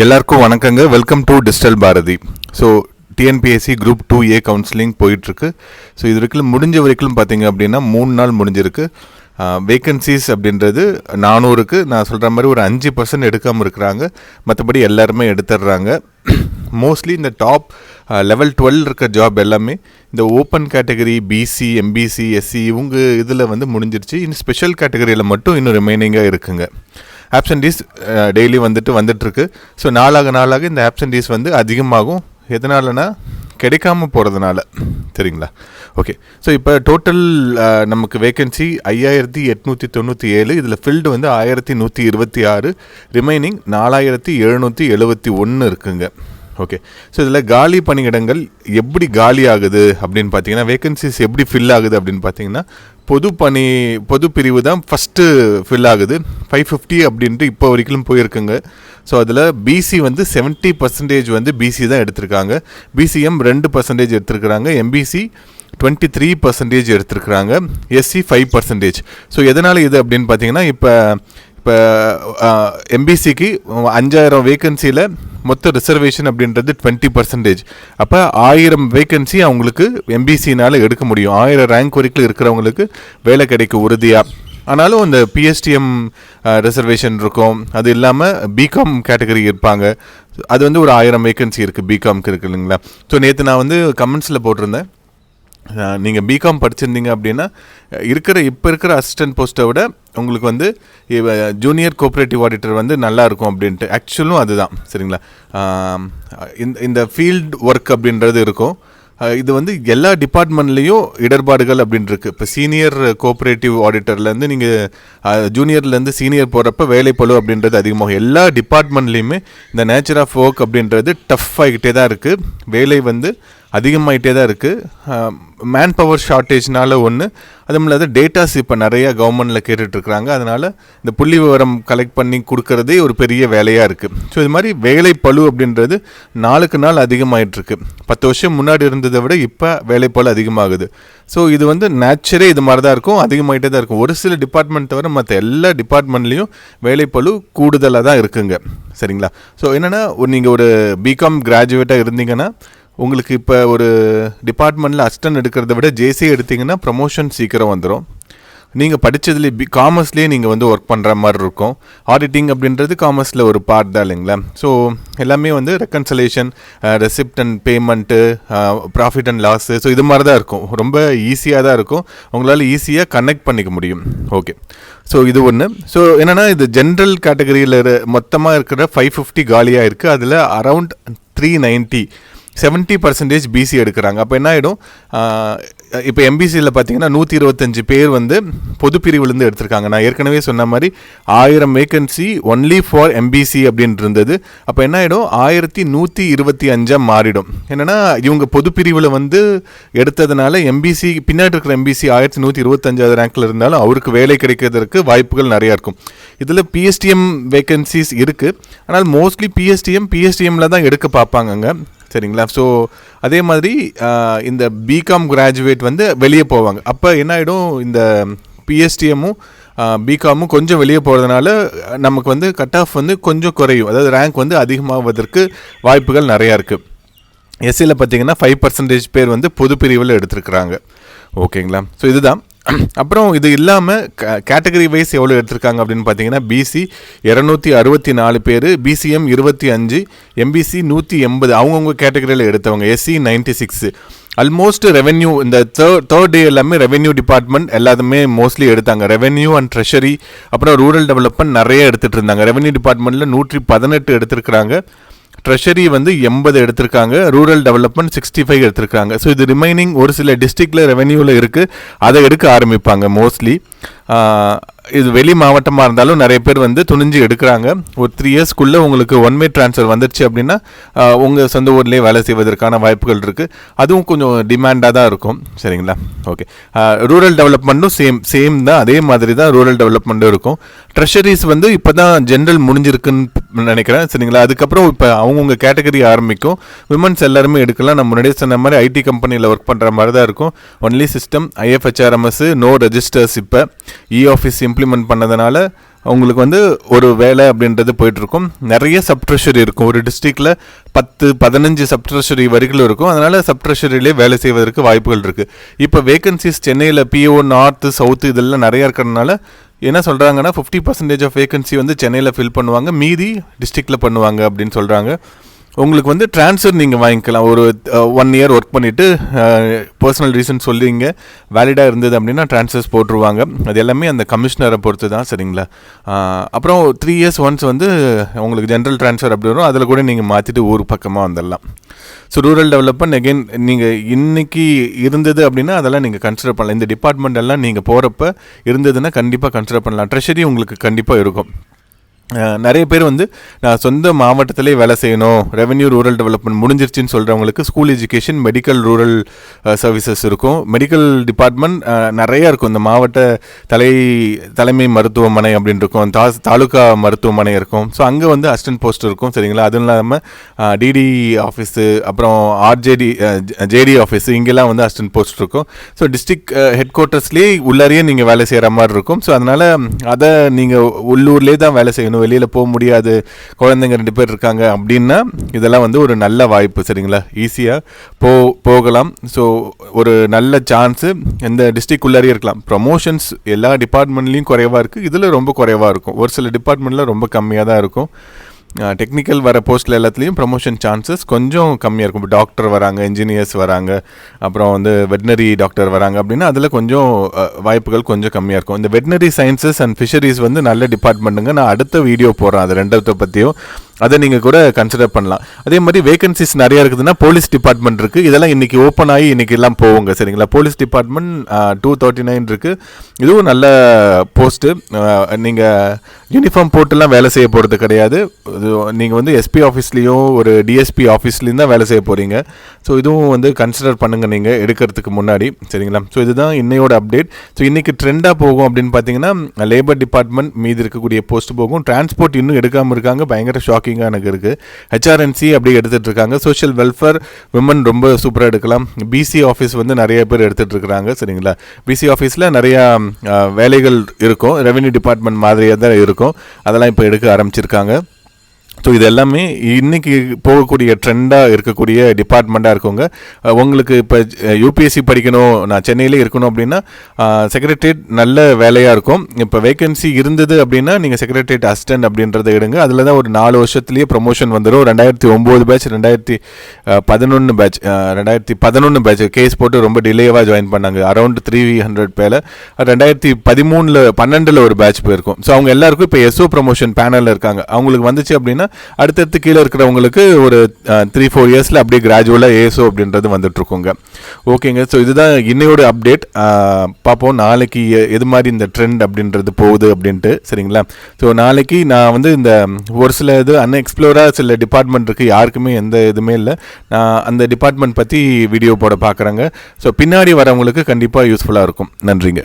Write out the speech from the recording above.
எல்லாருக்கும் வணக்கங்க. Welcome to digital Bharathi so TNPSC group two A counselling போயிட்டுருக்கு. So இது வரைக்கும் முடிஞ்ச வரைக்கும் பார்த்தீங்க அப்படின்னா மூணு நாள் முடிஞ்சிருக்கு. வேக்கன்சிஸ் அப்படின்றது நானூறுக்கு நான் சொல்கிற மாதிரி ஒரு அஞ்சு பர்சன்ட் எடுக்காமல் இருக்கிறாங்க. மற்றபடி எல்லாருமே எடுத்துடுறாங்க. மோஸ்ட்லி இந்த டாப் லெவல் டுவெல் இருக்க ஜாப் எல்லாமே இந்த open category BC MBC SC இவங்க இதில் வந்து முடிஞ்சிருச்சு. இன்னும் ஸ்பெஷல் கேட்டகரியில் மட்டும் இன்னும் ரிமைனிங்காக இருக்குங்க. ஆப்சன்டீஸ் டெய்லி uh, வந்துட்டு வந்துட்டுருக்கு. ஸோ நாளாக நாளாக இந்த ஆப்சன்டீஸ் வந்து அதிகமாகும். எதனாலனா கிடைக்காம போகிறதுனால சரிங்களா ஓகே ஸோ இப்போ டோட்டல் uh, நமக்கு வேகன்சி ஐயாயிரத்தி எட்நூற்றி தொண்ணூற்றி ஏழு. இதில் ஃபில்டு வந்து ஆயிரத்தி நூற்றி இருபத்தி ஆறு. ரிமைனிங் நாலாயிரத்தி எழுநூற்றி எழுபத்தி ஒன்று இருக்குங்க. ஓகே ஸோ இதில் காலி பணியிடங்கள் எப்படி காலி ஆகுது அப்படின்னு பார்த்தீங்கன்னா வேகன்சிஸ் எப்படி ஃபில் ஆகுது அப்படின்னு பார்த்தீங்கன்னா பொது பணி பொது பிரிவு தான் ஃபஸ்ட்டு ஃபில் ஆகுது. ஃபைவ் ஃபிஃப்டி அப்படின்ட்டு இப்போ வரைக்கும் போயிருக்குங்க. ஸோ அதில் பிசி வந்து செவன்ட்டி பர்சன்டேஜ் வந்து பிசி தான் எடுத்திருக்காங்க. பிசிஎம் ரெண்டு பர்சன்டேஜ் எடுத்திருக்கிறாங்க. எம்பிசி டுவெண்ட்டி த்ரீ பர்சன்டேஜ் எடுத்திருக்கிறாங்க. எஸ்சி ஃபைவ் பர்சன்டேஜ் ஸோ எதனால் இது அப்படின்னு பார்த்தீங்கன்னா இப்போ இப்போ எம்பிசிக்கு அஞ்சாயிரம் வேக்கன்சியில் மொத்த ரிசர்வேஷன் அப்படின்றது டுவெண்ட்டி பர்சன்டேஜ் அப்போ ஆயிரம் வேக்கன்சி அவங்களுக்கு எம்பிசினால் எடுக்க முடியும். ஆயிரம் ரேங்க் வரைக்கும் இருக்கிறவங்களுக்கு வேலை கிடைக்கும் உறுதியாக ஆனாலும் அந்த பிஎஸ்டிஎம் ரிசர்வேஷன் இருக்கும். அது இல்லாமல் பிகாம் கேட்டகரி இருப்பாங்க. அது வந்து ஒரு ஆயிரம் வேக்கன்சி இருக்குது பிகாம்க்கு இருக்குது இல்லைங்களா? ஸோ நேற்று நான் வந்து கமெண்ட்ஸில் போட்டிருந்தேன். நீங்கள் பிகாம் படிச்சிருந்தீங்க அப்படின்னா இருக்கிற இப்போ இருக்கிற அசிஸ்டன்ட் போஸ்ட்டை விட உங்களுக்கு வந்து ஜூனியர் கோஆப்ரேட்டிவ் ஆடிட்டர் வந்து நல்லா இருக்கும் அப்படின்ட்டு. ஆக்சுவலும் அதுதான் சரிங்களா? இந்த இந்த ஃபீல்ட் ஒர்க் அப்படின்றது இருக்கும். இது வந்து எல்லா டிபார்ட்மெண்ட்லேயும் இடர்பாடுகள் அப்படின்னு இப்போ சீனியர் கோஆப்ரேட்டிவ் ஆடிட்டர்லேருந்து நீங்கள் ஜூனியர்லேருந்து சீனியர் போகிறப்ப வேலை பழு அப்படின்றது அதிகமாகும். எல்லா டிபார்ட்மெண்ட்லேயுமே இந்த நேச்சர் ஆஃப் ஒர்க் அப்படின்றது டஃப் ஆகிக்கிட்டே தான் இருக்குது வேலை வந்து அதிகமாகிட்டே தான் இருக்குது மேன் பவர் ஷார்ட்டேஜ்னால ஒன்று அதுவும் இல்லாத டேட்டாஸ் இப்போ நிறைய கவர்மெண்ட்டில் கேட்டுட்ருக்குறாங்க. அதனால் இந்த புள்ளி விவரம் கலெக்ட் பண்ணி கொடுக்கறதே ஒரு பெரிய வேலையாக இருக்குது ஸோ இது மாதிரி வேலைப்பழு அப்படின்றது நாளுக்கு நாள் அதிகமாகிட்ருக்கு பத்து வருஷம் முன்னாடி இருந்ததை விட இப்போ வேலைப்பளு அதிகமாகுது. ஸோ இது வந்து நேச்சரே இது மாதிரி தான் இருக்கும். அதிகமாகிட்டே தான் இருக்கும். ஒரு சில டிபார்ட்மெண்ட் தவிர மற்ற எல்லா டிபார்ட்மெண்ட்லேயும் வேலைப்பளு கூடுதலாக தான் இருக்குங்க. சரிங்களா? ஸோ என்னென்னா நீங்கள் ஒரு பிகாம் கிராஜுவேட்டாக இருந்தீங்கன்னா உங்களுக்கு இப்போ ஒரு டிபார்ட்மெண்ட்டில் அசிஸ்டன்ட் எடுக்கிறத விட ஜேசி எடுத்தீங்கன்னா ப்ரமோஷன் சீக்கிரம் வந்துடும் நீங்கள் படித்ததுலேயே பி காமர்ஸ்லேயே நீங்கள் வந்து ஒர்க் பண்ணுற மாதிரி இருக்கும். ஆடிட்டிங் அப்படின்றது காமர்ஸில் ஒரு பார்ட் தான் இல்லைங்களா? ஸோ எல்லாமே வந்து reconciliation receipt and payment profit and loss so இது மாதிரி தான் இருக்கும். ரொம்ப ஈஸியாக தான் இருக்கும். உங்களால் ஈஸியாக கனெக்ட் பண்ணிக்க முடியும். ஓகே ஸோ இது ஒன்று ஸோ என்னென்னா இது ஜென்ரல் கேட்டகரியில் மொத்தமாக இருக்கிற ஃபைவ் ஃபிஃப்டி காலியாக இருக்குது அதில் around three ninety seventy percentage BC எடுக்கிறாங்க. அப்போ என்ன ஆகிடும் இப்போ எம்பிசியில் பார்த்தீங்கன்னா நூற்றி இருபத்தஞ்சு பேர் வந்து பொது பிரிவுலேருந்து எடுத்திருக்காங்க. நான் ஏற்கனவே சொன்ன மாதிரி ஆயிரம் வேக்கன்சி ஒன்லி ஃபார் எம்பிசி அப்படின்ட்டு இருந்தது அப்போ என்ன ஆகிடும் ஆயிரத்தி நூற்றி இருபத்தி அஞ்சாக மாறிடும். என்னென்னா இவங்க பொது பிரிவில் வந்து எடுத்ததுனால எம்பிசி பின்னாடி இருக்கிற எம்பிசி ஆயிரத்தி நூற்றி இருபத்தஞ்சாவது ரேங்க்கில் இருந்தாலும் அவருக்கு வேலை கிடைக்கிறதுக்கு வாய்ப்புகள் நிறையா இருக்கும். இதில் பிஎஸ்டிஎம் வேக்கன்சிஸ் இருக்குது ஆனால் மோஸ்ட்லி பிஎஸ்டிஎம் பிஎஸ்டிஎம்மில் தான் எடுக்க பார்ப்பாங்கங்க. சரிங்களா? ஸோ அதே மாதிரி இந்த பிகாம் கிராஜுவேட் வந்து வெளியே போவாங்க. அப்போ என்ன ஆகிடும் இந்த பிஎஸ்டிஎம்மும் பிகாமும் கொஞ்சம் வெளியே போகிறதுனால நமக்கு வந்து கட் ஆஃப் வந்து கொஞ்சம் குறையும். அதாவது ரேங்க் வந்து அதிகமாவதற்கு வாய்ப்புகள் நிறையா இருக்குது எஸ்சியில் பார்த்தீங்கன்னா ஃபைவ் பர்சன்டேஜ் பேர் வந்து பொது பிரிவில் எடுத்திருக்கிறாங்க. ஓகேங்களா ஸோ இதுதான். அப்புறம் இது இல்லாமல் கேட்டகரி வைஸ் எவ்வளோ எடுத்திருக்காங்க அப்படின்னு பார்த்தீங்கன்னா பிசி இரநூத்தி அறுபத்தி நாலு பேர் பிசிஎம் இருபத்தி அஞ்சு எம்பிசி நூற்றி எண்பது அவங்கவுங்க கேட்டகரியில் எடுத்தவங்க SC ninety six almost revenue இந்த தேர்ட் தேர்ட் டே எல்லாமே ரெவென்யூ டிபார்ட்மெண்ட் எல்லாத்துமே மோஸ்ட்லி எடுத்தாங்க. ரெவென்யூ அண்ட் ட்ரெஷரி அப்புறம் ரூரல் டெவலப்மெண்ட் நிறைய எடுத்துகிட்டு இருந்தாங்க. ரெவென்யூ டிபார்ட்மெண்ட்டில் நூற்றி பதினெட்டு எடுத்திருக்கிறாங்க. ட்ரெஷரி வந்து எண்பது எடுத்திருக்காங்க ரூரல் டெவலப்மெண்ட் சிக்ஸ்டி ஃபைவ் எடுத்திருக்காங்க. ஸோ இது ரிமைனிங் ஒரு சில டிஸ்ட்ரிக்டில் ரெவென்யூவில் இருக்குது அதை எடுக்க ஆரம்பிப்பாங்க மோஸ்ட்லி இது வெளி மாவட்டமாக இருந்தாலும் நிறைய பேர் வந்து துணிஞ்சு எடுக்கிறாங்க. ஒரு த்ரீ இயர்ஸ்க்குள்ளே உங்களுக்கு ஒன் வே ட்ரான்ஸ்ஃபர் வந்துருச்சு அப்படின்னா உங்கள் சொந்த ஊர்லேயே வேலை செய்வதற்கான வாய்ப்புகள் இருக்குது அதுவும் கொஞ்சம் டிமாண்டாக தான் இருக்கும். சரிங்களா? ஓகே ரூரல் டெவலப்மெண்ட்டும் சேம் சேம் தான். அதே மாதிரி தான் ரூரல் டெவலப்மெண்ட்டும் இருக்கும். ட்ரெஷரிஸ் வந்து இப்போ தான் ஜென்ரல் முடிஞ்சிருக்குன்னு நினைக்கிறேன். சரிங்களா? அதுக்கப்புறம் இப்போ அவங்கவுங்க கேட்டகரி ஆரம்பிக்கும். விமன்ஸ் எல்லாருமே எடுக்கலாம். நான் முன்னாடியே சொன்ன மாதிரி ஐடி கம்பெனியில் ஒர்க் பண்ணுற மாதிரி தான் இருக்கும். Only system IFHRMS no registers இப்போ. இ ஆஃபீஸ் இம்ப்ளிமெண்ட் பண்ணதுனால அவங்களுக்கு வந்து ஒரு வேலை அப்படின்றது போயிட்டுருக்கும். நிறைய சப்ட்ரெஷரி இருக்கும். ஒரு டிஸ்ட்ரிக்டில் பத்து பதினஞ்சு சப்ட்ரெஷரி வரிகளும் வரைக்கும் இருக்கும். அதனால் சப்ட்ரெஷரிலே வேலை செய்வதற்கு வாய்ப்புகள் இருக்குது இப்போ வேகன்சிஸ் சென்னையில் பிஓ நார்த்து சவுத்து இதெல்லாம் நிறையா இருக்கிறதுனால என்ன சொல்கிறாங்கன்னா ஃபிஃப்டி பர்சன்டேஜ் ஆஃப் வேகன்சி வந்து சென்னையில் ஃபில் பண்ணுவாங்க. மீதி டிஸ்ட்ரிக்டில் பண்ணுவாங்க அப்படின்னு சொல்கிறாங்க உங்களுக்கு வந்து ட்ரான்ஸ்ஃபர் நீங்கள் வாங்கிக்கலாம். ஒரு ஒன் இயர் ஒர்க் பண்ணிவிட்டு பர்சனல் ரீசன் சொல்லுவீங்க வேலிடாக இருந்தது அப்படின்னா ட்ரான்ஸ்ஃபர்ஸ் போட்டுருவாங்க. அது எல்லாமே அந்த கமிஷனரை பொறுத்து தான் சரிங்களா? அப்புறம் த்ரீ இயர்ஸ் ஒன்ஸ் வந்து உங்களுக்கு ஜென்ரல் ட்ரான்ஸ்ஃபர் அப்படி வரும். அதில் கூட நீங்கள் மாற்றிட்டு ஊர் பக்கமாக வந்துடலாம். ஸோ ரூரல் டெவலப்மெண்ட் அகெயின் நீங்கள் இன்றைக்கி இருந்தது அப்படின்னா அதெல்லாம் நீங்கள் கன்சிடர் பண்ணலாம். இந்த டிபார்ட்மெண்ட் எல்லாம் நீங்கள் போகிறப்ப இருந்ததுன்னா கண்டிப்பாக கன்சிடர் பண்ணலாம். ட்ரெஷரி உங்களுக்கு கண்டிப்பாக இருக்கும். நிறைய பேர் வந்து நான் சொந்த மாவட்டத்திலே வேலை செய்யணும் ரெவென்யூ ரூரல் டெவலப்மெண்ட் முடிஞ்சிருச்சுன்னு சொல்கிறவங்களுக்கு school education medical rural services இருக்கும். மெடிக்கல் டிபார்ட்மெண்ட் நிறையா இருக்கும். இந்த மாவட்ட தலை தலைமை மருத்துவமனை அப்படின்னு இருக்கும். தா தாலுகா மருத்துவமனை இருக்கும். ஸோ அங்கே வந்து அசிஸ்டன்ட் போஸ்ட் இருக்கும். சரிங்களா? அதுவும் இல்லாமல் டிடி ஆஃபீஸு அப்புறம் ஆர்ஜேடி ஜேடி ஆஃபீஸு இங்கெல்லாம் வந்து அசிஸ்டன்ட் போஸ்ட் இருக்கும். ஸோ டிஸ்ட்ரிக்ட் ஹெட் குவார்ட்டர்ஸ்லேயே உள்ளாரையே நீங்கள் வேலை செய்கிற மாதிரி இருக்கும். ஸோ அதனால் அதை நீங்கள் உள்ளூர்லேயே தான் வேலை செய்யணும். வெளியில் போக முடியாது. குழந்தைங்க ரெண்டு பேர் இருக்காங்க அப்படின்னா இதெல்லாம் வந்து ஒரு நல்ல வாய்ப்பு சரிங்களா? ஈஸியாக போ போகலாம். ஸோ ஒரு நல்ல சான்ஸு இந்த டிஸ்ட்ரிக்ட் இருக்கலாம். ப்ரமோஷன்ஸ் எல்லா டிபார்ட்மெண்ட்லேயும் குறைவாக இருக்குது இதில் ரொம்ப குறைவாக இருக்கும். ஒரு சில டிபார்ட்மெண்ட்டில் ரொம்ப கம்மியாக தான் இருக்கும். டெக்னிக்கல் வர போஸ்ட்டில் எல்லாத்துலேயும் ப்ரமோஷன் சான்சஸ் கொஞ்சம் கம்மியாக இருக்கும். இப்போ டாக்டர் வராங்க இன்ஜினியர்ஸ் வராங்க அப்புறம் வந்து வெட்னரி டாக்டர் வராங்க அப்படின்னா அதில் கொஞ்சம் வாய்ப்புகள் கொஞ்சம் கம்மியாக இருக்கும். இந்த வெட்னரி சயின்சஸ் அண்ட் ஃபிஷரிஸ் வந்து நல்ல டிபார்ட்மெண்ட்டுங்க நான் அடுத்த வீடியோ போடுறேன். அது ரெண்டாவது பற்றியும் அதை நீங்கள் கூட கன்சிடர் பண்ணலாம். அதே மாதிரி வேகன்சிஸ் நிறையா இருக்குதுன்னா போலீஸ் டிபார்ட்மெண்ட் இருக்குது இதெல்லாம் இன்றைக்கி ஓப்பன் ஆகி இன்றைக்கி எல்லாம் போவோங்க சரிங்களா? Police department two thirty nine இருக்குது இதுவும் நல்ல போஸ்ட்டு நீங்கள் யூனிஃபார்ம் போட்டுலாம் வேலை செய்ய போகிறது கிடையாது. இது நீங்கள் வந்து எஸ்பி ஆஃபீஸ்லேயும் ஒரு டிஎஸ்பி ஆஃபீஸ்லேயும் தான் வேலை செய்ய போகிறீங்க ஸோ இதுவும் வந்து கன்சிடர் பண்ணுங்கள் நீங்கள் எடுக்கிறதுக்கு முன்னாடி சரிங்களா? ஸோ இதுதான் இன்னையோட அப்டேட் ஸோ இன்றைக்கி ட்ரெண்டாக போகும் அப்படின்னு பார்த்தீங்கன்னா லேபர் டிபார்ட்மெண்ட் மீதி இருக்கக்கூடிய போஸ்ட் போகும். டிரான்ஸ்போர்ட் இன்னும் எடுக்காமல் இருக்காங்க. பயங்கர ஷாக் ஷாக்கிங்காக எனக்கு இருக்குது ஹெச்ஆர்என்சி அப்படி எடுத்துகிட்டு இருக்காங்க. சோஷியல் வெல்ஃபேர் விமன் ரொம்ப சூப்பராக எடுக்கலாம். பிசி ஆஃபீஸ் வந்து நிறைய பேர் எடுத்துகிட்டு இருக்கிறாங்க சரிங்களா? பிசி ஆஃபீஸில் நிறையா வேலைகள் இருக்கும். ரெவென்யூ டிபார்ட்மெண்ட் மாதிரியாக தான் இருக்கும். அதெல்லாம் இப்போ எடுக்க ஆரம்பிச்சிருக்காங்க. ஸோ இது எல்லாமே இன்றைக்கி போகக்கூடிய ட்ரெண்டாக இருக்கக்கூடிய டிபார்ட்மெண்ட்டாக இருக்குங்க உங்களுக்கு இப்போ யூபிஎஸ்சி படிக்கணும் நான் சென்னையிலே இருக்கணும் அப்படின்னா செக்ரட்டரியேட் நல்ல வேலையாக இருக்கும். இப்போ வேகன்சி இருந்தது அப்படின்னா நீங்கள் செக்ரட்டரியேட் அசிஸ்டன்ட் அப்படின்றத எடுங்க. அதில் தான் ஒரு நாலு வருஷத்துலேயே ப்ரொமோஷன் வந்துடும் ரெண்டாயிரத்தி ஒம்பது பேட்ச் ரெண்டாயிரத்தி பதினொன்று பேட்ச் ரெண்டாயிரத்தி பதினொன்று பேட்ச் கேஸ் போட்டு ரொம்ப டிலேவாக ஜாயின் பண்ணாங்க. அரௌண்ட் த்ரீ ஹண்ட்ரட் பேல ரெண்டாயிரத்தி பதிமூணில் பன்னெண்டில் ஒரு பேட்ச் போயிருக்கும். ஸோ அவங்க எல்லாருக்கும் இப்போ எஸ்ஓ ப்ரொமோஷன் பேனலில் இருக்காங்க. அவங்களுக்கு வந்துச்சு அப்படின்னா அடுத்தடுத்து கீழே இருக்கிறவங்களுக்கு ஒரு த்ரீ ஃபோர் இயர்ஸில் அப்படியே கிராஜுவலாக ஏசோ அப்படின்றது வந்துட்டுருக்குங்க. ஓகேங்க. ஸோ இதுதான் இன்னையோட அப்டேட் பார்ப்போம். நாளைக்கு எது மாதிரி இந்த ட்ரெண்ட் அப்படின்றது போகுது அப்படின்ட்டு. சரிங்களா? ஸோ நாளைக்கு நான் வந்து இந்த ஒரு சில இது அன்எக்ஸ்ப்ளோராக சில டிபார்ட்மெண்ட் இருக்குது யாருக்குமே எந்த இதுவுமே இல்லை. நான் அந்த டிபார்ட்மெண்ட் பற்றி வீடியோ போட பார்க்குறேங்க. ஸோ பின்னாடி வரவங்களுக்கு கண்டிப்பாக யூஸ்ஃபுல்லாக இருக்கும். நன்றிங்க.